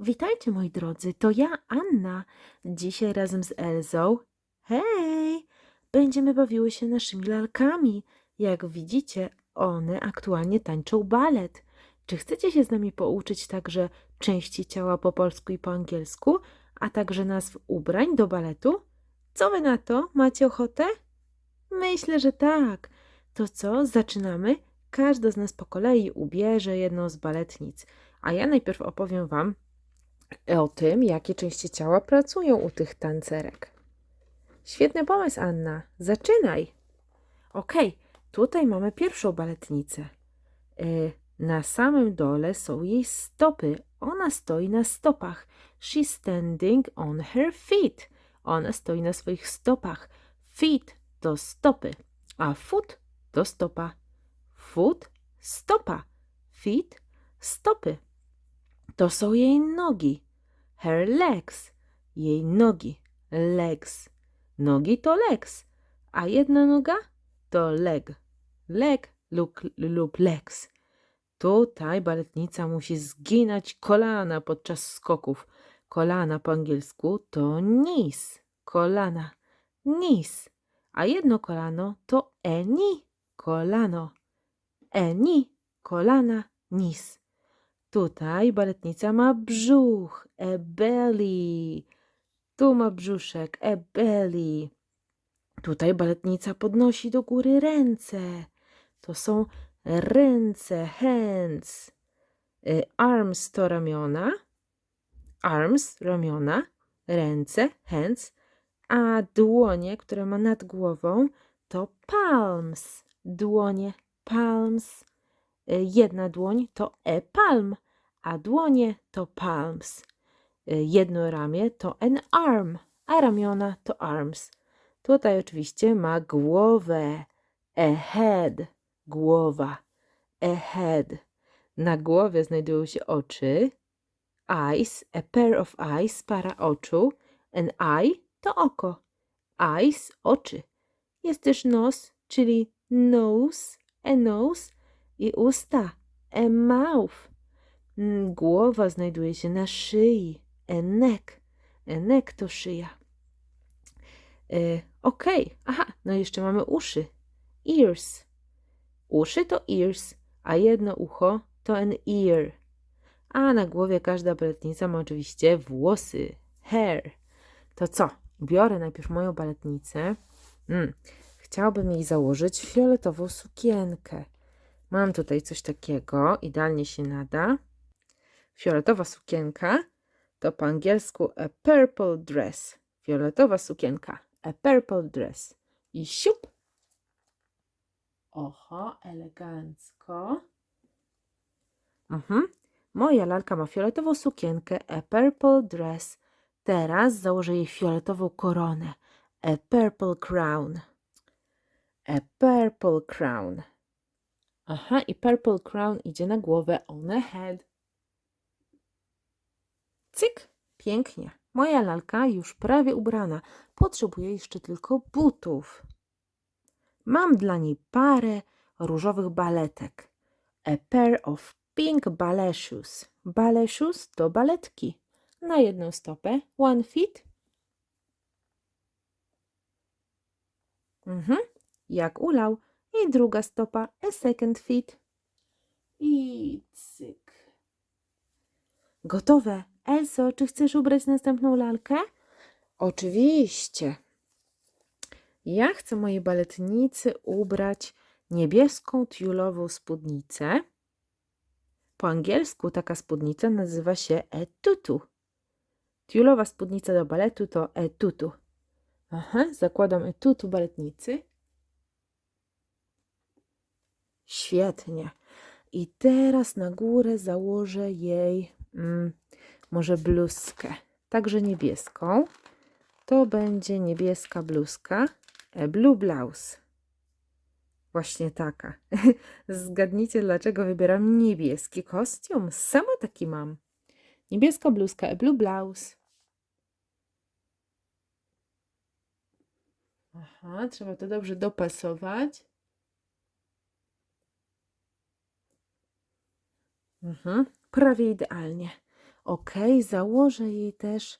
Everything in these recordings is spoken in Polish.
Witajcie moi drodzy, to ja Anna. Dzisiaj razem z Elzą. Hej! Będziemy bawiły się naszymi lalkami. Jak widzicie, one aktualnie tańczą balet. Czy chcecie się z nami pouczyć także części ciała po polsku i po angielsku, a także nazw ubrań do baletu? Co wy na to? Macie ochotę? Myślę, że tak. To co, zaczynamy? Każda z nas po kolei ubierze jedną z baletnic, a ja najpierw opowiem Wam o tym, jakie części ciała pracują u tych tancerek. Świetny pomysł, Anna. Zaczynaj. Okej, tutaj mamy pierwszą baletnicę. Y, na samym dole są jej stopy. Ona stoi na stopach. She's standing on her feet. Ona stoi na swoich stopach. Feet to stopy, a foot to stopa. Foot, stopa. Feet, stopy. To są jej nogi. Her legs. Jej nogi. Legs. Nogi to legs. A jedna noga to leg. Leg lub, lub legs. Tutaj baletnica musi zginać kolana podczas skoków. Kolana po angielsku to knees. Kolana. Knees. A jedno kolano to eni. Kolano. Eni. Kolana. Knees. Tutaj baletnica ma brzuch, a belly. Tu ma brzuszek, a belly. Tutaj baletnica podnosi do góry ręce. To są ręce, hands. Y, Arms to ramiona. Arms, ramiona. Ręce, hands. A dłonie, które ma nad głową, to palms. Dłonie, palms. Y, Jedna dłoń to a palm, a dłonie to palms. Y, Jedno ramię to an arm, a ramiona to arms. Tutaj oczywiście ma głowę, a head, głowa, a head. Na głowie znajdują się oczy, eyes, a pair of eyes, para oczu, an eye to oko, eyes, oczy. Jest też nos, czyli nose, a nose i usta, a mouth. Mm, Głowa znajduje się na szyi, a neck, a neck to szyja. E, Okej, aha, no jeszcze mamy uszy, ears. Uszy to ears, a jedno ucho to an ear. A na głowie każda baletnica ma oczywiście włosy, hair. To co? Biorę najpierw moją baletnicę. Mm, chciałabym jej założyć fioletową sukienkę. Mam tutaj coś takiego, idealnie się nada. Fioletowa sukienka to po angielsku a purple dress. Fioletowa sukienka, a purple dress. I siup. Oho, elegancko. Mhm. Moja lalka ma fioletową sukienkę, a purple dress. Teraz założę jej fioletową koronę, a purple crown. A purple crown. Aha, i purple crown idzie na głowę on a head. Cyk, pięknie. Moja lalka już prawie ubrana. Potrzebuję jeszcze tylko butów. Mam dla niej parę różowych baletek. A pair of pink ballet shoes. Ballet shoes to baletki. Na jedną stopę. One feet. Mhm, jak ulał. I druga stopa. A second feet. I cyk. Gotowe. Elso, czy chcesz ubrać następną lalkę? Oczywiście. Ja chcę mojej baletnicy ubrać niebieską tiulową spódnicę. Po angielsku taka spódnica nazywa się etutu. Tiulowa spódnica do baletu to etutu. Aha, zakładam etutu baletnicy. Świetnie. I teraz na górę założę jej mm, może bluzkę, także niebieską. To będzie niebieska bluzka, e, blue blouse. Właśnie taka. Zgadnijcie, dlaczego wybieram niebieski kostium. Sama taki mam. Niebieska bluzka, a blue blouse. Aha, trzeba to dobrze dopasować. Mhm, prawie idealnie. Ok, założę jej też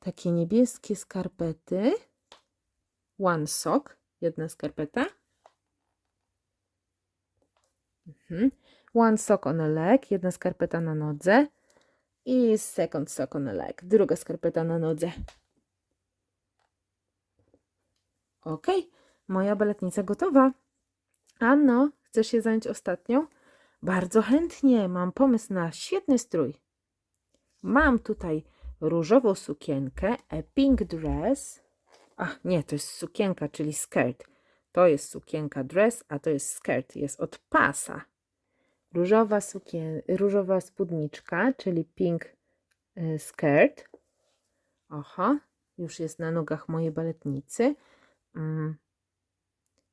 takie niebieskie skarpety. One sock, jedna skarpeta. Mhm. One sock on a leg, jedna skarpeta na nodze. I second sock on a leg, druga skarpeta na nodze. Ok, moja baletnica gotowa. Anno, chcesz się zająć ostatnią? Bardzo chętnie, mam pomysł na świetny strój. Mam tutaj różową sukienkę, a pink dress. Ach, nie, to jest sukienka, czyli skirt. To jest sukienka dress, a to jest skirt, jest od pasa. Różowa, sukien... różowa spódniczka, czyli pink y, skirt. Aha, już jest na nogach mojej baletnicy. Mm.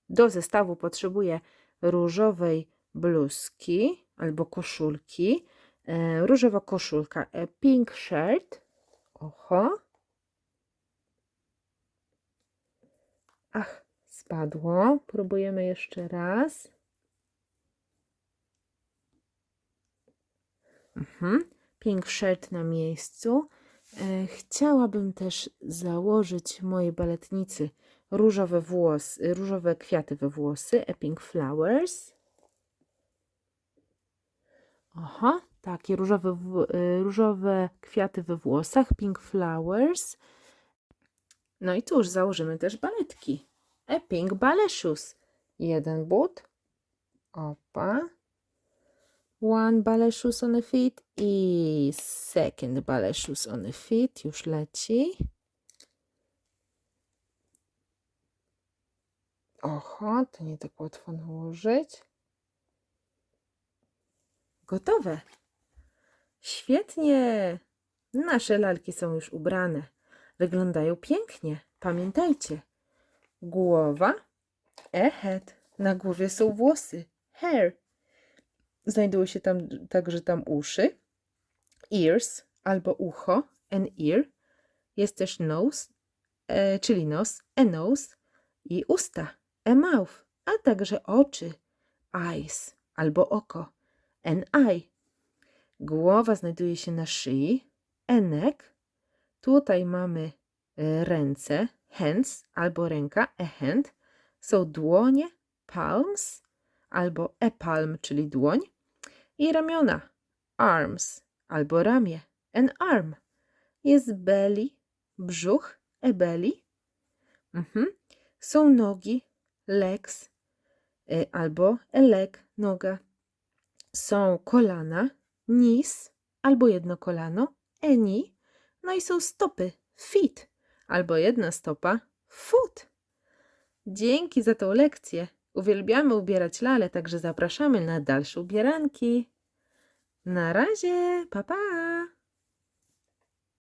Do zestawu potrzebuję różowej bluzki albo koszulki. E, różowa koszulka, a pink shirt. Oho. Ach, spadło. Próbujemy jeszcze raz. Mhm. Pink shirt na miejscu. E, chciałabym też założyć mojej baletnicy różowe włosy, różowe kwiaty we włosy, a pink flowers. Aha, takie różowe, y, różowe kwiaty we włosach, pink flowers. No i cóż, założymy też baletki. A pink ballet shoes. Jeden but. Opa. One ballet shoes on the feet i second ballet shoes on the feet. Już leci. Oho, to nie tak łatwo nałożyć. Gotowe. Świetnie. Nasze lalki są już ubrane. Wyglądają pięknie. Pamiętajcie. Głowa, a head. Na głowie są włosy, hair. Znajdują się tam także tam uszy, ears albo ucho, an ear. Jest też nose, e, czyli nos, a nose i usta, a mouth, a także oczy, eyes albo oko, eye. Głowa znajduje się na szyi, a neck. Tutaj mamy e, ręce, hands albo ręka, a hand. Są dłonie, palms albo a palm, czyli dłoń. I ramiona, arms albo ramię, an arm. Jest belly, brzuch, a belly. Mhm. Są nogi, legs y, albo a leg, noga. Są kolana, knees albo jedno kolano, knee. No i są stopy, feet albo jedna stopa, foot. Dzięki za tą lekcję. Uwielbiamy ubierać lale, także zapraszamy na dalsze ubieranki. Na razie, pa pa!